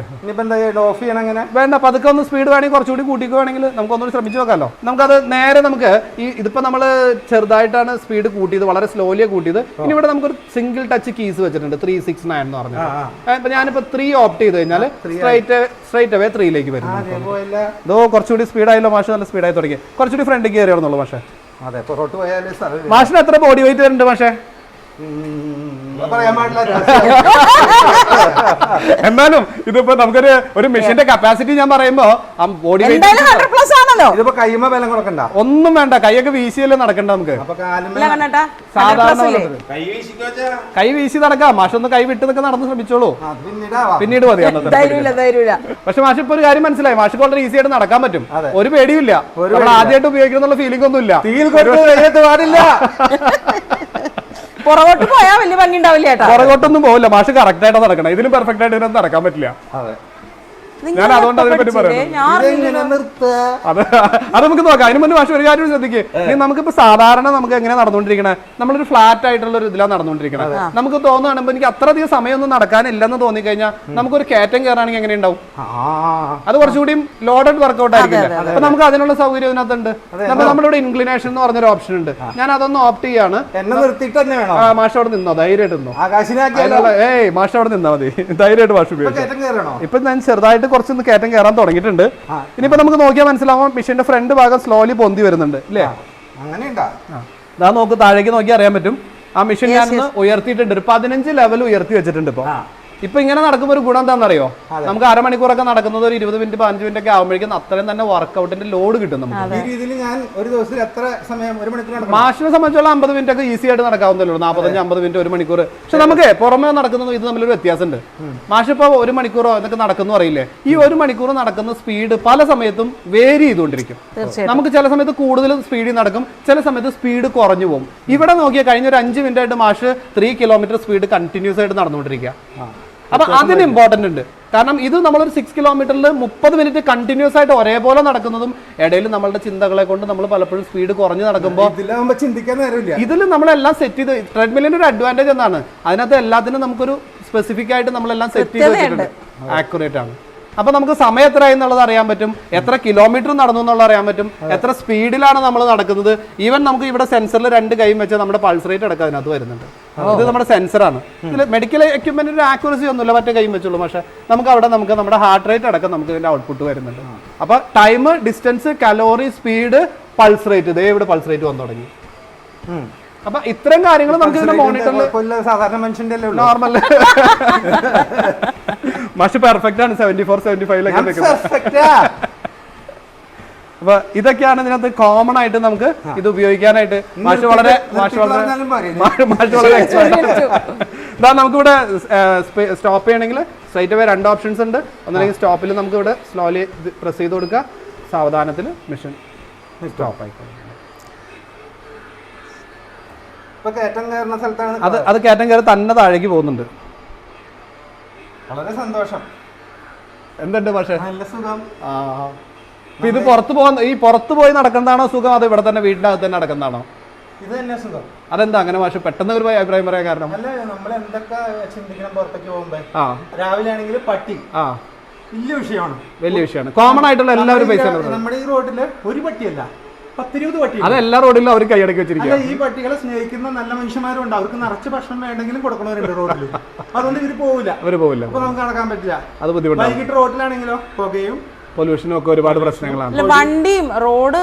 ഓഫ് ചെയ്യണം അങ്ങനെ? വേണ്ട പതുക്കെ ഒന്ന് സ്പീഡ് വേണമെങ്കിൽ കുറച്ചുകൂടി കൂട്ടിക്കുവാണെങ്കിൽ നമുക്ക് ഒന്നുകൂടി ശ്രമിച്ചു നോക്കാമല്ലോ. നമുക്കത് നേരെ നമുക്ക് ഈ ഇതിപ്പോ നമ്മൾ ചെറുതായിട്ടാണ് സ്പീഡ് കൂട്ടിയത് വളരെ സ്ലോലി കൂട്ടിയത്. ഇനി ഇവിടെ നമുക്കൊരു സിംഗിൾ ടച്ച് കീസ് വെച്ചിട്ടുണ്ട് ത്രീ സിക്സ് നയൻ എന്ന് പറഞ്ഞു ഇപ്പൊ ഞാനിപ്പോ ത്രീ ഓപ്റ്റ് ചെയ്ത് കഴിഞ്ഞാൽ സ്ട്രൈറ്റ് സ്ട്രൈറ്റ് അവേ ത്രീയിലേക്ക് വരും ഇതോ കുറച്ചുകൂടി സ്പീഡായല്ലോ മാഷ് നല്ല സ്പീഡായി തുടങ്ങി. കുറച്ചുകൂടി ഫ്രണ്ടിലേക്ക് കയറിയാണെന്നുള്ളൂ സ്ഥലം മാഷിന് എത്ര ബോഡി വെയിറ്റ് വരുന്നുണ്ട് പാടില്ല എന്നാലും ഇതിപ്പോ നമുക്കൊരു ഒരു മെഷീന്റെ കപ്പാസിറ്റി ഞാൻ പറയുമ്പോ ബോഡി ഇതിപ്പോ കൈമ ബലം കൊടുക്കണ്ട ഒന്നും വേണ്ട. കൈയൊക്കെ വീശിയല്ലേ നടക്കണ്ട നമുക്ക്. സാധാരണ. കൈ വീശിക്കോ വെച്ചാ കൈ വീശി നടക്കാം. മാഷ ഒന്ന് കൈ വിട്ടതൊക്കെ നടന്ന് ശ്രമിച്ചോളൂ. പിന്നീട് മതി ധൈര്യമില്ല ധൈര്യമില്ല. പക്ഷെ മാഷ ഇപ്പൊ ഒരു കാര്യം മനസ്സിലായി. മാഷ് വളരെ ഈസി ആയിട്ട് നടക്കാൻ പറ്റും. ഒരു പേടിയില്ല നമ്മൾ ആദ്യമായിട്ട് ഉപയോഗിക്കുന്നുള്ള ഫീലിംഗ് ഒന്നും ഇല്ല തീയിൽ പാടില്ല. പുറകോട്ട് പോയാ വലിയ ഭംഗി ഉണ്ടാവില്ല ചേട്ടാ. പുറകോട്ടൊന്നും പോകില്ല മാഷ് കറക്റ്റ് ആയിട്ട് നടക്കണം. ഇതിലും പെർഫെക്റ്റ് ആയിട്ട് ഇതിനൊന്നും നടക്കാൻ പറ്റില്ല. അതെ. ഞാൻ അതുകൊണ്ട് അതിനെ പറ്റി പറയുന്നത് അത് അത് നമുക്ക് നോക്കാം. അതിന് മുന്നേ മാഷ് ഒരു കാര്യം ശ്രദ്ധിക്കുക ഇനി നമുക്കിപ്പോ സാധാരണ നമുക്ക് എങ്ങനെ നടന്നുകൊണ്ടിരിക്കണേ? നമ്മളൊരു ഫ്ലാറ്റ് ആയിട്ടുള്ള ഒരു ഇതിലാണ് നടന്നുകൊണ്ടിരിക്കണത് നമുക്ക് തോന്നുകയാണെങ്കിൽ എനിക്ക് അത്രയധികം സമയമൊന്നും നടക്കാനില്ലെന്ന് തോന്നിക്കഴിഞ്ഞാൽ നമുക്കൊരു കയറ്റം കയറാണെങ്കിൽ എങ്ങനെ ഉണ്ടാവും? ആ. അത് കുറച്ചുകൂടി ലോഡഡ് വർക്കൗട്ട് ആയിരിക്കില്ല? അപ്പൊ നമുക്ക് അതിനുള്ള സൗകര്യം ഇതിനകത്തുണ്ട്. നമ്മൾ നമ്മളിവിടെ ഇൻക്ലിനേഷൻ എന്ന് പറഞ്ഞൊരു ഓപ്ഷൻ ഉണ്ട്. ഞാൻ അതൊന്ന് ഓപ്റ്റ് ചെയ്യാണ്. എന്നെ നിർത്തിയിട്ട് തന്നെ വേണം? ആ, മാഷ് അവിടെ നിന്നോ? ധൈര്യമായിട്ട് നിന്നോ. ഏയ് മാഷ് അവിടെ നിന്നാ മതി. ധൈര്യമായിട്ട് മാഷ് ഉപയോഗിക്കും ഇപ്പൊ ഞാൻ ചെറുതായിട്ട് കുറച്ചൊന്ന് കയറ്റം കയറാൻ തുടങ്ങിയിട്ടുണ്ട്. ഇനിയിപ്പോ നമുക്ക് നോക്കിയാൽ മനസ്സിലാവാം മെഷീന്റെ ഫ്രണ്ട് ഭാഗം സ്ലോലി പൊന്തി വരുന്നുണ്ട് അല്ലേ അങ്ങനെയുണ്ടാ? ഇതാ നോക്ക് താഴേക്ക് നോക്കി അറിയാൻ പറ്റും. ആ മെഷീൻ ഞാൻ ഉയർത്തിയിട്ടുണ്ട് ഒരു പതിനഞ്ച് ലെവൽ ഉയർത്തി വെച്ചിട്ടുണ്ട് ഇപ്പൊ. ഇപ്പൊ ഇങ്ങനെ നടക്കുമ്പോൾ ഒരു ഗുണം എന്താണെന്നറിയോ? നമുക്ക് അരമണിക്കൂറൊക്കെ നടക്കുന്നത് ഒരു ഇരുപത് മിനിറ്റ് പതിനഞ്ച് മിനിറ്റ് ഒക്കെ ആകുമ്പോഴേക്കും അത്രയും തന്നെ വർക്കൗട്ടിന്റെ ലോഡ് കിട്ടും നമുക്ക്. ഈ രീതിയിൽ ഞാൻ ഒരു ദിവസത്തിൽ എത്ര സമയം ഒരു മണിക്കൂർ മാഷിനെ സംബന്ധിച്ചുള്ള അമ്പത് മിനിറ്റ് ഒക്കെ ഈസി ആയിട്ട് നടക്കാവുന്നല്ലോ നാൽപ്പത്തഞ്ച് അമ്പത് മിനിറ്റ് ഒരു മണിക്കൂർ. പക്ഷെ നമുക്ക് പുറമേ നടക്കുന്നത് ഇത് തമ്മിലൊരു വ്യത്യാസമുണ്ട്. മാഷ് ഇപ്പോൾ ഒരു മണിക്കൂറോ എന്നൊക്കെ നടക്കുന്നു അറിയില്ലേ? ഈ ഒരു മണിക്കൂർ നടക്കുന്ന സ്പീഡ് പല സമയത്തും വേരി ചെയ്തുകൊണ്ടിരിക്കും. നമുക്ക് ചില സമയത്ത് കൂടുതൽ സ്പീഡിൽ നടക്കും ചില സമയത്ത് സ്പീഡ് കുറഞ്ഞു പോകും. ഇവിടെ നോക്കിയാൽ കഴിഞ്ഞ ഒരു അഞ്ച് മിനിറ്റ് ആയിട്ട് മാഷ് ത്രീ കിലോമീറ്റർ സ്പീഡ് കണ്ടിന്യൂസ് ആയിട്ട് നടന്നുകൊണ്ടിരിക്കുക. അപ്പൊ അതിന് ഇമ്പോർട്ടന്റ് ഉണ്ട്. കാരണം ഇത് നമ്മളൊരു സിക്സ് കിലോമീറ്ററിൽ മുപ്പത് മിനിറ്റ് കണ്ടിന്യൂസ് ആയിട്ട് ഒരേപോലെ നടക്കുന്നതും ഇടയിൽ നമ്മളുടെ ചിന്തകളെ കൊണ്ട് നമ്മൾ പലപ്പോഴും സ്പീഡ് കുറഞ്ഞു നടക്കുമ്പോൾ ചിന്തിക്കാൻ നേരമില്ല. ഇതിൽ നമ്മളെല്ലാം സെറ്റ് ചെയ്ത് ട്രെഡ്മില്ലിന്റെ ഒരു അഡ്വാന്റേജ് എന്താണ് അതിനകത്ത് എല്ലാത്തിനും നമുക്കൊരു സ്പെസിഫിക് ആയിട്ട് നമ്മളെല്ലാം സെറ്റ് ചെയ്ത് വെച്ചിട്ടുണ്ട്. ആക്യുറേറ്റ് ആണ്. അപ്പൊ നമുക്ക് സമയം എത്രയായി എന്നുള്ളത് അറിയാൻ പറ്റും. എത്ര കിലോമീറ്റർ നടന്നു എന്നുള്ളത് അറിയാൻ പറ്റും. എത്ര സ്പീഡിലാണ് നമ്മൾ നടക്കുന്നത്. ഈവൻ നമുക്ക് ഇവിടെ സെൻസറിൽ രണ്ട് കൈയും വെച്ചാൽ നമ്മുടെ പൾസ് റേറ്റ് അടക്കം അതിനകത്ത് വരുന്നുണ്ട്. ഇത് നമ്മുടെ സെൻസറാണ് ഇതിൽ മെഡിക്കൽ എക്യുപ്മെന്റിന് ആക്യുറസി ഒന്നുമില്ല മറ്റേ കൈയും വെച്ചുള്ളൂ. പക്ഷെ നമുക്ക് അവിടെ നമുക്ക് നമ്മുടെ ഹാർട്ട് റേറ്റ് അടക്കം നമുക്ക് ഇതിന്റെ ഔട്ട്പുട്ട് വരുന്നുണ്ട്. അപ്പൊ time distance calorie speed pulse rate ഇതേ ഇവിടെ പൾസ് റേറ്റ് വന്നു തുടങ്ങി. അപ്പൊ ഇത്രയും കാര്യങ്ങൾ നമുക്ക് ഇതിന്റെ മോണിറ്ററിൽ സാധാരണ മനുഷ്യന്റെ നോർമൽ മാഷ് പെർഫെക്റ്റ് ആണ് സെവന്റി ഫോർ സെവന്റി ഫൈവിലൊക്കെ. അപ്പൊ ഇതൊക്കെയാണ് ഇതിനകത്ത് കോമൺ ആയിട്ട് നമുക്ക് ഇത് ഉപയോഗിക്കാനായിട്ട്. മാഷ് വളരെ മാഷ് വളരെ മാഷ് വളരെ. ഇതാ നമുക്കിവിടെ സ്റ്റോപ്പ് ചെയ്യണമെങ്കിൽ സ്ട്രൈറ്റ് അവേ രണ്ട് ഓപ്ഷൻസ് ഉണ്ട്. ഒന്നല്ലെങ്കിൽ സ്റ്റോപ്പിൽ നമുക്ക് ഇവിടെ സ്ലോലി പ്രസ് ചെയ്ത് കൊടുക്കുക. സാവധാനത്തിൽ മെഷീൻ സ്റ്റോപ്പ് ആയിക്കോളും ഇപ്പൊ കയറ്റം കയറുന്ന സ്ഥലത്താണ് അത് അത് കയറ്റം കയറി തന്നെ താഴേക്ക് പോകുന്നുണ്ട്. വളരെ സന്തോഷം. എന്തുണ്ട് പക്ഷേ നല്ല സുഖം. ആ അപ്പൊ ഇത് പുറത്ത് പോകാൻ ഈ പുറത്തു പോയി നടക്കുന്നതാണോ സുഖം? അത് ഇവിടെ തന്നെ വീടിന്റെ അകത്ത് തന്നെ നടക്കുന്നതാണോ? ഇത് തന്നെ സുഖം. അതെന്താ അങ്ങനെ മാഷ്? പെട്ടെന്ന് ഒരു അഭിപ്രായം പറയാൻ കാരണം? അല്ല നമ്മൾ എന്തൊക്കെ ചിന്തിക്കണം പുറത്തേക്ക് പോകുമ്പോ? ആ. രാവിലെ ആണെങ്കിൽ പട്ടി. ആ. വലിയ വിഷയമാണ്. വലിയ വിഷയമാണ്. കോമൺ ആയിട്ടുള്ള എല്ലാവരും പൈസ നമ്മുടെ ഈ- നമ്മുടെ ഈ റോഡിൽ ഒരു പട്ടിയല്ല. പത്തിരുപത് പട്ടി അത് എല്ലാ റോഡിലും അവർ കൈയടക്കി വെച്ചിരിക്കുക ഈ പട്ടികളെ സ്നേഹിക്കുന്ന നല്ല മനുഷ്യന്മാരുണ്ട്. അവർക്ക് നിറച്ച് ഭക്ഷണം വേണ്ടെങ്കിലും കൊടുക്കണവരുണ്ട് റോഡിൽ അതുകൊണ്ട് ഇവർ പോവില്ല. അവർ പോവില്ല. അപ്പൊ നമുക്ക് നടക്കാൻ പറ്റില്ല. അത് ബുദ്ധിമുട്ടാണ്. വൈകിട്ട് റോഡിലാണെങ്കിലോ പുകയും പൊല്യൂഷനും ഒക്കെ ഒരുപാട് പ്രശ്നങ്ങളാണ്. വണ്ടിയും റോഡ്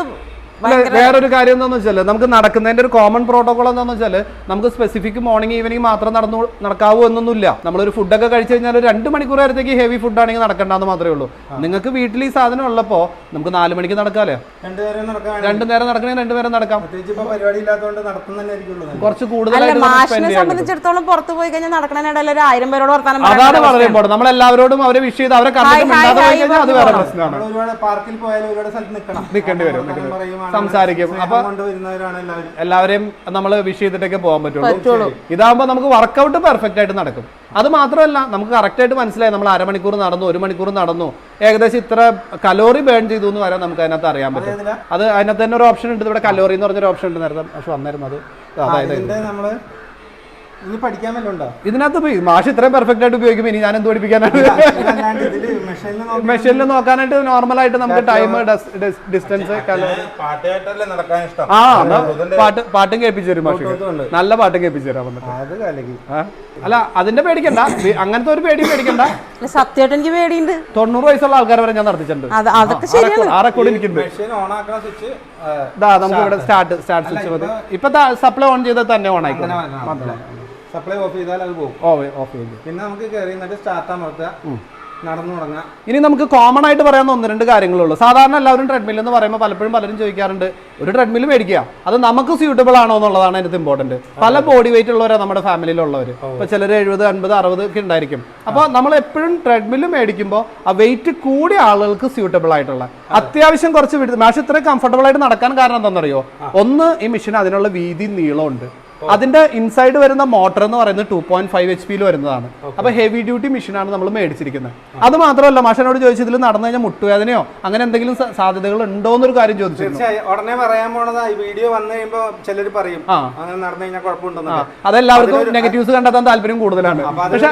വേറൊരു കാര്യം എന്താണെന്ന് വെച്ചാൽ നമുക്ക് നടക്കുന്നതിന്റെ ഒരു കോമൺ പ്രോട്ടോകോൾ എന്താണെന്ന് വെച്ചാൽ നമുക്ക് സ്പെസിഫിക് മോർണിംഗ് ഈവനിങ് മാത്രം നടന്നു നടക്കാവൂ എന്നൊന്നുമില്ല. നമ്മളൊരു ഫുഡൊക്കെ കഴിച്ചു കഴിഞ്ഞാൽ ഒരു രണ്ട് മണിക്കൂർ നേരത്തേക്ക് ഹെവി ഫുഡ് ആണെങ്കിൽ നടക്കണ്ടെന്ന് മാത്രമേ ഉള്ളൂ. നിങ്ങൾക്ക് വീട്ടിൽ ഈ സാധനം ഉള്ളപ്പോൾ നമുക്ക് നാല് മണിക്ക് നടക്കാല്ലേ? രണ്ടു നേരം നടക്കണേ രണ്ടു നേരം നടക്കാം. പ്രത്യേകിച്ച് പരിപാടി ഇല്ലാത്തതുകൊണ്ട് നടത്തുന്നതന്നെ ആയിരിക്കുള്ളൂ കുറച്ച് കൂടുതൽ. സംബന്ധിച്ചിടത്തോളം പുറത്തു പോയി കഴിഞ്ഞാൽ നടക്കണതിനിടയിൽ ഒരു ആയിരം പേരോട് വർത്താനം അതാണ് വളരെ. നമ്മൾ എല്ലാവരോടും അവരെ വിഷ് ചെയ്ത് അവരെ കണ്ടിട്ട് അത് വേറെ പ്രശ്നമാണ്. നിൽക്കേണ്ടി വരും, സംസാരിക്കും. അപ്പൊ- എല്ലാവരും. എല്ലാവരെയും നമ്മൾ വിഷ് ചെയ്തിട്ടൊക്കെ പോകാൻ പറ്റുള്ളൂ. ഇതാകുമ്പോ ഇതാകുമ്പോൾ നമുക്ക് വർക്കൗട്ട് പെർഫെക്റ്റ് ആയിട്ട് നടക്കും. അത് മാത്രമല്ല നമുക്ക് കറക്റ്റ് ആയിട്ട് മനസ്സിലായി നമ്മൾ അരമണിക്കൂർ നടന്നു ഒരു മണിക്കൂർ നടന്നു. ഏകദേശം ഇത്ര കലോറി ബേൺ ചെയ്തു എന്ന് വരെ നമുക്ക് അതിനകത്ത് അറിയാൻ പറ്റും. അത് അതിനകത്ത് തന്നെ ഒരു ഓപ്ഷൻ ഉണ്ട്. ഇവിടെ കലോറി എന്ന് പറഞ്ഞൊരു ഓപ്ഷൻ ഉണ്ട്. നേരത്തെ പക്ഷെ വന്നായിരുന്നു അത്. അതായത് പഠിക്കാൻ ഇതിനകത്ത് പോയി മാഷ് ഇത്രയും പെർഫെക്റ്റ് ആയിട്ട് ഉപയോഗിക്കും ഇനി ഞാൻ എന്ത് പഠിപ്പിക്കാനാണ്? മെഷീനിൽ നോക്കാനായിട്ട് നോർമൽ ആയിട്ട് നമുക്ക് ടൈം ഡിസ്റ്റൻസ് ആ പാട്ട് പാട്ടും കേൾപ്പിച്ചു തരും മാഷ്. നല്ല പാട്ടും കേൾപ്പിച്ചു തരാം വന്നിട്ട്? അല്ല അതിന്റെ പേടിക്കണ്ട. അങ്ങനത്തെ ഒരു പേടിയും പേടിക്കണ്ട. സത്യമായിട്ട് എനിക്ക് പേടിയുണ്ട്. തൊണ്ണൂറ് വയസ്സുള്ള ആൾക്കാർ വരെ ഞാൻ നടത്തിച്ചിട്ടുണ്ട്. ആ റെക്കോർഡ് എനിക്കുണ്ട്. നമുക്ക് ഇവിടെ സ്റ്റാർട്ട് സ്റ്റാർട്ട് സ്വിച്ച് ഇപ്പൊ സപ്ലൈ ഓൺ ചെയ്താൽ തന്നെ ഓൺ ആയിക്കോളും. സപ്ലൈ ഓഫ് ചെയ്താൽ അത് പോകും. ഓഫ് ചെയ്തു പിന്നെ നമുക്ക് കയറി എന്നിട്ട് സ്റ്റാർട്ട് അമർത്തുക നടന്നു തുടങ്ങാം. ഇനി നമുക്ക് കോമൺ ആയിട്ട് പറയാവുന്ന ഒന്ന് രണ്ട് കാര്യങ്ങളുള്ളൂ സാധാരണ എല്ലാവരും ട്രെഡ്മിൽ എന്ന് പറയുമ്പോൾ പലപ്പോഴും പലരും ചോദിക്കാറുണ്ട് ഒരു ട്രെഡ്മിൽ മേടിക്കുക? അത് നമുക്ക് സ്യൂട്ടബിൾ ആണോ എന്നുള്ളതാണ് അതിനകത്ത് ഇമ്പോർട്ടന്റ് പല ബോഡി വെയിറ്റ് ഉള്ളവരാണ് നമ്മുടെ ഫാമിലിയിലുള്ളവർ ഇപ്പൊ ചിലർ എഴുപത് അൻപത് അറുപത് ഒക്കെ ഉണ്ടായിരിക്കും. അപ്പോൾ നമ്മൾ എപ്പോഴും ട്രെഡ്മിൽ മേടിക്കുമ്പോൾ ആ വെയിറ്റ് കൂടിയ ആളുകൾക്ക് സ്യൂട്ടബിൾ ആയിട്ടുള്ള അത്യാവശ്യം കുറച്ച് വിടും മാഷ് ഇത്ര കംഫർട്ടബിൾ ആയിട്ട് നടക്കാൻ കാരണം എന്താണെന്നറിയോ? ഒന്ന് ഈ മെഷീൻ അതിനുള്ള വീതി നീളമുണ്ട്. അതിന്റെ ഇൻസൈഡ് വരുന്ന മോട്ടർ എന്ന് പറയുന്നത് ടു പോയിന്റ് ഫൈവ് എച്ച് പിയിൽ വരുന്നതാണ്. അപ്പൊ ഹെവി ഡ്യൂട്ടി മെഷീനാണ് നമ്മൾ മേടിച്ചിരിക്കുന്നത്. അത് മാത്രമല്ല മാഷനോട് ചോദിച്ചു ഇതിൽ നടന്നു കഴിഞ്ഞാൽ മുട്ടുവേദനയോ അങ്ങനെ എന്തെങ്കിലും സാധ്യതകൾ ഉണ്ടോ എന്നൊരു കാര്യം ചോദിച്ചു ഉടനെ പറയാൻ പോണതാ ഈ വീഡിയോ വന്നു കഴിയുമ്പോ ചിലർ പറയും അങ്ങനെ നടന്നു കഴിഞ്ഞാൽ കുഴപ്പമുണ്ടെന്ന് അതെല്ലാവർക്കും നെഗറ്റീവ്സ് കണ്ടെത്താൻ താല്പര്യം കൂടുതലാണ്. പക്ഷെ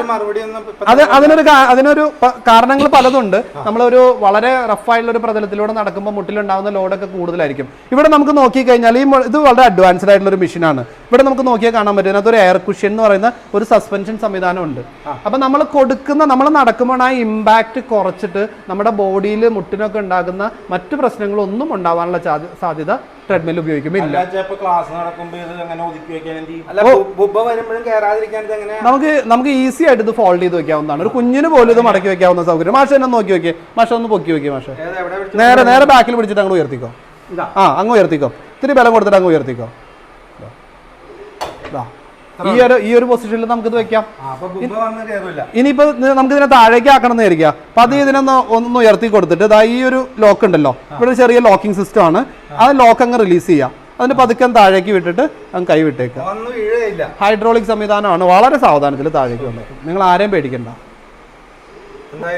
അത് അതിനൊരു അതിനൊരു കാരണങ്ങൾ പലതുണ്ട്. നമ്മളൊരു വളരെ റഫായുള്ള ഒരു പ്രതലത്തിലൂടെ നടക്കുമ്പോൾ മുട്ടിലുണ്ടാവുന്ന ലോഡൊക്കെ കൂടുതലായിരിക്കും. ഇവിടെ നമുക്ക് നോക്കി കഴിഞ്ഞാൽ ഈ ഇത് വളരെ അഡ്വാൻസ്ഡ് ആയിട്ടുള്ള ഒരു മെഷീനാണ് ഇവിടെ നമുക്ക് നോക്കിയാൽ കാണാൻ പറ്റും. അതിനകത്ത് ഒരു എയർ കുഷ്യൻ എന്ന് പറയുന്ന ഒരു സസ്പെൻഷൻ സംവിധാനം ഉണ്ട് അപ്പൊ നമ്മൾ കൊടുക്കുന്ന നമ്മൾ നടക്കുമ്പോൾ ആ ഇമ്പാക്ട് കുറച്ചിട്ട് നമ്മുടെ ബോഡിയിൽ മുട്ടിനൊക്കെ ഉണ്ടാകുന്ന മറ്റു പ്രശ്നങ്ങളൊന്നും ഉണ്ടാവാനുള്ള സാധ്യ- സാധ്യത ട്രെഡ്മിൽ എങ്ങനെ നമുക്ക് നമുക്ക് ഈസി ആയിട്ട് ഇത് ഫോൾഡ് ചെയ്ത് വെക്കാവുന്നതാണ്. ഒരു കുഞ്ഞിന് പോലും ഇത് മടക്കി വെക്കാവുന്ന സൗകര്യം. മാഷ എന്നെ നോക്കി വെക്കേ മാഷ ഒന്ന് പൊക്കി വെക്കേ മാഷ. നേരെ നേരെ ബാക്കിൽ പിടിച്ചിട്ട് അങ്ങോട്ട് ഉയർത്തിക്കോ. ആ അങ്ങ് ഉയർത്തിക്കോ. ഇത്തിരി ബലം കൊടുത്തിട്ട് അങ്ങ് ഉയർത്തിക്കോ. ഈ ഒരു ഈ ഒരു പൊസിഷനിൽ നമുക്കിത് വെക്കാം. ഇനിയിപ്പോ നമുക്ക് ഇതിനെ താഴേക്ക് ആക്കണം എന്ന് വിചാരിക്കുക അപ്പൊ അത് ഇതിനൊന്ന് ഒന്ന് ഉയർത്തി കൊടുത്തിട്ട് ഇതാ ഈ ഒരു ലോക്ക് ഉണ്ടല്ലോ. ഇവിടെ ചെറിയ ലോക്കിംഗ് സിസ്റ്റം ആണ്. ആ. ലോക്ക് അങ്ങ് റിലീസ് ചെയ്യാം. അതിന് പതുക്കെ താഴേക്ക് വിട്ടിട്ട് അങ്ങ് കൈ വിട്ടേക്കാം. ഹൈഡ്രോളിക് സംവിധാനമാണ്. വളരെ സാവധാനത്തിൽ താഴേക്ക് വന്നത്. നിങ്ങൾ ആരെയും പേടിക്കണ്ട.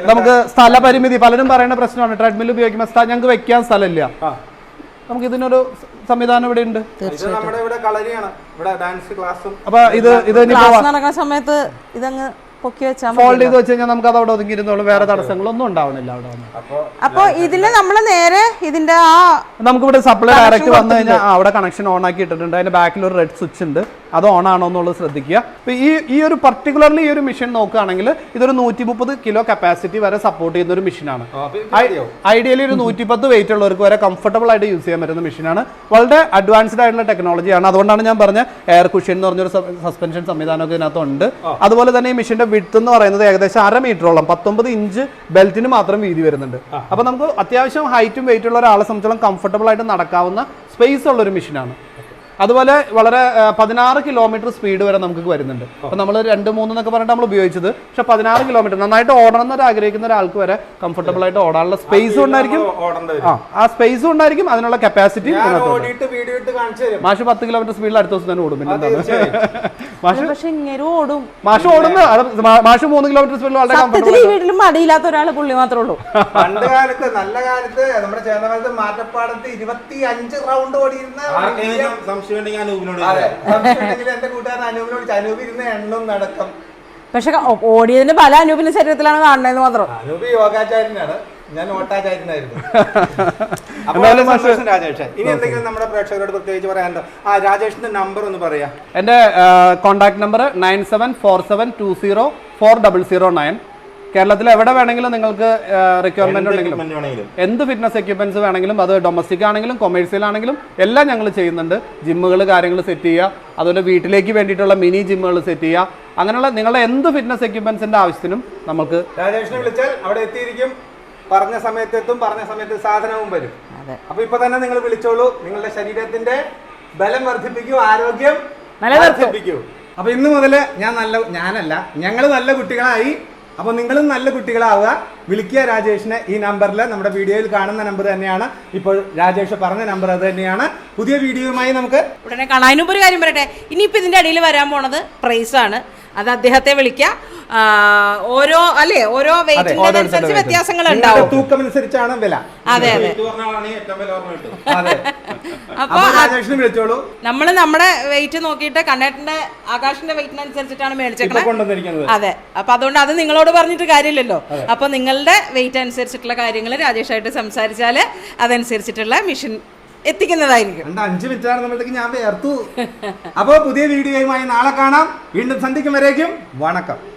നമുക്ക് സ്ഥലപരിമിതി പലരും പറയുന്ന പ്രശ്നമാണ്. ട്രെഡ്മിൽ ഉപയോഗിക്കുമ്പോൾ ഞങ്ങൾക്ക് വെക്കാൻ സ്ഥലമില്ല. നമുക്ക് ഇതിനൊരു സംവിധാനം ഇവിടെ ഉണ്ട്. ഇത് നമ്മുടെ ഇവിടെ കളരിയാണ്. ഇവിടെ ഡാൻസ് ക്ലാസ്സും അപ്പൊ ഇത് ഇത് ക്ലാസ് നടക്കുന്ന സമയത്ത് ഇതങ്ങ് ഫോൾഡ് ചെയ്ത് വെച്ച് കഴിഞ്ഞാൽ നമുക്ക് അത് അവിടെ ഒതുങ്ങിയിരുന്നോളും. വേറെ തടസ്സങ്ങളൊന്നും ഉണ്ടാവണില്ല അവിടെ വന്ന്. അപ്പൊ അപ്പൊ ഇതിൽ നമ്മൾ നേരെ ഇതിന്റെ ആ നമുക്ക് ഇവിടെ സപ്ലൈ ഡയറക്റ്റ് വന്നു കഴിഞ്ഞാൽ അവിടെ കണക്ഷൻ ഓൺ ആക്കി ഇട്ടിട്ടുണ്ട്. അതിന്റെ ബാക്കിൽ ഒരു റെഡ് സ്വിച്ച് ഉണ്ട്. അത് ഓൺ ആണോ എന്നുള്ളത് ശ്രദ്ധിക്കുക. ഇപ്പോൾ ഈ ഈ ഒരു പർട്ടിക്കുലർലി ഈ ഒരു മെഷീൻ നോക്കുകയാണെങ്കിൽ ഇതൊരു നൂറ്റി മുപ്പത് കിലോ കപ്പാസിറ്റി വരെ സപ്പോർട്ട് ചെയ്യുന്ന ഒരു മെഷീനാണ് ഐഡിയലി ഒരു നൂറ്റി പത്ത് വെയിറ്റ് ഉള്ളവർക്ക് വരെ കംഫർട്ടബിൾ ആയിട്ട് യൂസ് ചെയ്യാൻ പറ്റുന്ന മെഷീനാണ് വളരെ അഡ്വാൻസ്ഡ് ആയിട്ടുള്ള ടെക്നോളജിയാണ് അതുകൊണ്ടാണ് ഞാൻ പറഞ്ഞ എയർ കുഷൻ എന്ന് പറഞ്ഞൊരു സസ്പെൻഷൻ സംവിധാനമൊക്കെ ഇതിനകത്തുണ്ട്. അതുപോലെ തന്നെ ഈ മെഷീന്റെ വിഡ്ത്ത് എന്ന് പറയുന്നത് ഏകദേശം അര മീറ്ററോളം പത്തൊമ്പത് ഇഞ്ച് ബെൽറ്റിന് മാത്രം വീതി വരുന്നുണ്ട്. അപ്പോൾ നമുക്ക് അത്യാവശ്യം ഹൈറ്റും വെയിറ്റ് ഉള്ള ഒരാളെ സംബന്ധിച്ചോളം കംഫർട്ടബിൾ ആയിട്ട് നടക്കാവുന്ന സ്പേസ് ഉള്ള ഒരു മെഷീനാണ് അതുപോലെ വളരെ ആ, പതിനാറ് കിലോമീറ്റർ സ്പീഡ് വരെ നമുക്ക് വരുന്നുണ്ട്. അപ്പൊ നമ്മൾ രണ്ട് മൂന്ന് എന്നൊക്കെ പറഞ്ഞിട്ട് നമ്മൾ ഉപയോഗിച്ചത്. പക്ഷെ പതിനാറ് കിലോമീറ്റർ നന്നായിട്ട് ഓടണം എന്നൊരു ആഗ്രഹിക്കുന്ന ഒരാൾക്ക് വരെ കംഫർട്ടബിൾ ആയിട്ട് ഓടാനുള്ള സ്പേസ് ഉണ്ടായിരിക്കും. ഓടേണ്ടി ആ സ്പേസ് ഉണ്ടായിരിക്കും അതിനുള്ള കപ്പാസിറ്റി മാഷ് പത്ത് കിലോമീറ്റർ സ്പീഡിൽ അടുത്ത ദിവസം തന്നെ ഓടും പിന്നെ മാഷ് പക്ഷെ ഇങ്ങനെ ഓടും. മാഷ് ഓടുന്ന മാഷ് മൂന്ന് കിലോമീറ്റർ സ്പീഡിൽ വളരെ കംഫർട്ടബിൾ വീട്ടിലും മടിയില്ലാത്ത ഒരാൾ പുള്ളി മാത്രമേ ഉള്ളൂ. പണ്ട് കാലത്ത് നല്ല കാലത്ത് നമ്മുടെ ചേർന്ന മാറ്റപ്പാടത്ത് ഇരുപത്തി അഞ്ച് റൗണ്ട് ഓടിയിരുന്ന സംശയം ഉണ്ടെങ്കിൽ അനൂപിനോട് അതെ. എന്റെ കൂട്ടുകാരൻ അനൂപിനോട് ചോദിച്ചു. അനൂപ് ഇരുന്ന് എണ്ണം നടക്കം. പക്ഷെ ഓടിയതിന്റെ പല അനൂപിന്റെ ശരീരത്തിലാണ് കാണുന്നത് മാത്രം. അനൂപ് യോഗാചാര്യനാണ്. ഞാൻ ഓട്ടാചാര്യനായിരുന്നു. അപ്പോൾ എന്തായാലും വളരെ സന്തോഷം രാജേഷ്. ഇനി എന്തെങ്കിലും നമ്മുടെ പ്രേക്ഷകരോട് പ്രത്യേകിച്ച് പറയാനുണ്ടോ? ആ രാജേഷിന്റെ നമ്പർ ഒന്ന് പറയാ. എന്റെ contact number nine seven four seven two zero four double zero nine. കേരളത്തിൽ എവിടെ വേണമെങ്കിലും നിങ്ങൾക്ക് റിക്വയർമെന്റ് ഉണ്ടെങ്കിലും. എന്ത് ഫിറ്റ്നസ് എക്യുപ്മെന്റ്സ് വേണമെങ്കിലും അത് ഡൊമസ്റ്റിക് ആണെങ്കിലും കൊമേഴ്സ്യൽ ആണെങ്കിലും എല്ലാം ഞങ്ങൾ ചെയ്യുന്നുണ്ട്. ജിമ്മുകൾ കാര്യങ്ങൾ സെറ്റ് ചെയ്യുക. അതുപോലെ വീട്ടിലേക്ക് വേണ്ടിയിട്ടുള്ള മിനി ജിമ്മുകൾ സെറ്റ് ചെയ്യുക. അങ്ങനെയുള്ള നിങ്ങളുടെ എന്ത് ഫിറ്റ്നസ് എക്യുപ്മെന്റ്സിന്റെ ആവശ്യത്തിനും നമുക്ക് രാജേഷിനെ വിളിച്ചാൽ അവിടെ എത്തിയിരിക്കും. പറഞ്ഞ സമയത്ത് എത്തും പറഞ്ഞ സമയത്ത് സാധനവും വരും. അപ്പൊ ഇപ്പൊ തന്നെ നിങ്ങൾ വിളിച്ചോളൂ. നിങ്ങളുടെ ശരീരത്തിന്റെ ബലം വർദ്ധിപ്പിക്കൂ ആരോഗ്യം. വർദ്ധിപ്പിക്കൂ. അപ്പൊ ഇന്ന് മുതൽ ഞാൻ നല്ല ഞാനല്ല ഞങ്ങൾ നല്ല കുട്ടികളായി അപ്പൊ നിങ്ങളും നല്ല കുട്ടികളാവുക. വിളിക്കുക രാജേഷിനെ ഈ നമ്പറിൽ നമ്മുടെ വീഡിയോയിൽ കാണുന്ന നമ്പർ തന്നെയാണ്. ഇപ്പോൾ രാജേഷ് പറഞ്ഞ നമ്പർ അത് തന്നെയാണ്. പുതിയ വീഡിയോയുമായി നമുക്ക് ഉടനെ കാണാം. അതിനുമ്പ് ഒരു കാര്യം പറയട്ടെ. ഇനിയിപ്പോൾ ഇതിന്റെ ഇടയിൽ വരാൻ പോണത് പ്രൈസാണ് അത് അദ്ദേഹത്തെ വിളിക്കുക. ഓരോ അല്ലേ? ഓരോ വെയിറ്റിന്റെ അനുസരിച്ച് വ്യത്യാസങ്ങൾ ഉണ്ടാവും. തൂക്കം അനുസരിച്ചാണ് വില. അതെ അതെ. അപ്പൊ നമ്മൾ വിളിച്ചോളൂ. നമ്മൾ നമ്മുടെ വെയിറ്റ് നോക്കിയിട്ട് കണ്ണേട്ടന്റെ ആകാശിന്റെ വെയിറ്റിനനുസരിച്ചിട്ടാണ് കൊണ്ടുവന്നിരിക്കുന്നത്. അതെ. അപ്പൊ അതുകൊണ്ട് അത് നിങ്ങളോട് പറഞ്ഞിട്ട് കാര്യമില്ലല്ലോ. അപ്പൊ നിങ്ങളുടെ വെയിറ്റ് അനുസരിച്ചിട്ടുള്ള കാര്യങ്ങൾ രാജേഷായിട്ട് സംസാരിച്ചാൽ അതനുസരിച്ചിട്ടുള്ള മിഷൻ എത്തിക്കുന്നതായിരിക്കും. അഞ്ച് മിനിറ്റ് ആണെന്നുമ്പോഴത്തേക്ക് ഞാൻ വേർത്തു അപ്പോൾ പുതിയ വീഡിയോയുമായി നാളെ കാണാം. വീണ്ടും സന്ധിക്കും വരേക്കും വണക്കം.